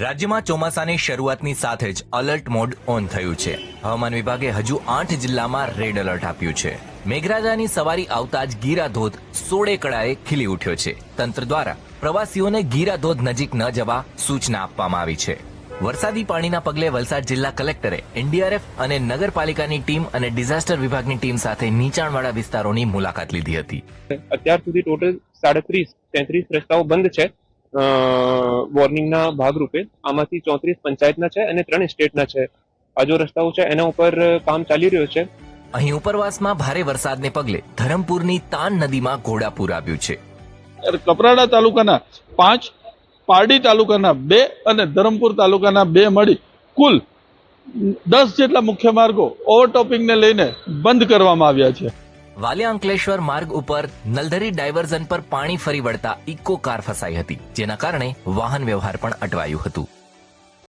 રાજ્યમાં ચોમાસાની શરૂઆતની સાથે જ અલર્ટ મોડ ઓન થયું છે. હવામાન વિભાગે હજુ આઠ જિલ્લામાં રેડ એલર્ટ આપ્યું છે. મેઘરાજાની સવારી આવતા જ ગીરા ધોધ સોળે કળાએ ખીલી ઉઠ્યો છે. તંત્ર દ્વારા પ્રવાસીઓને ગીરા ધોધ નજીક ન જવા સૂચના આપવામાં આવી છે. વરસાદી પાણીના પગલે વલસાડ જિલ્લા કલેક્ટરે એનડીઆરએફ અને નગરપાલિકાની ટીમ અને ડિઝાસ્ટર વિભાગની ટીમ સાથે નીચાણવાળા વિસ્તારોની મુલાકાત લીધી હતી. અત્યાર સુધી ટોટલ સાડત્રીસ, તેત્રીસ રસ્તાઓ બંધ છે. વોર્નિંગના ભાગરૂપે આમાંથી ચોત્રીસ પંચાયતના છે અને ત્રણ સ્ટેટના છે. આ જો રસ્તાઓ છે એના ઉપર કામ ચાલી રહ્યું છે. અહીં ઉપરવાસમાં ભારે વરસાદને પગલે ધરમપુરની તાન નદીમાં ઘોડાપુર આવ્યું છે. કપરાડા તાલુકાના પાંચ પારડી તાલુકાના બે અને ધરમપુર તાલુકાના બે મળી કુલ દસ જેટલા મુખ્ય માર્ગો ઓવરટોપિંગને લઈને બંધ કરવામાં આવ્યા છે. વાલિયા અંકલેશ્વર માર્ગ ઉપર નલધરી ડાયવર્ઝન પર પાણી ફરી વળતા ઇકો કાર ફસાઈ હતી, જેના કારણે વાહન વ્યવહાર પણ અટવાયું હતું.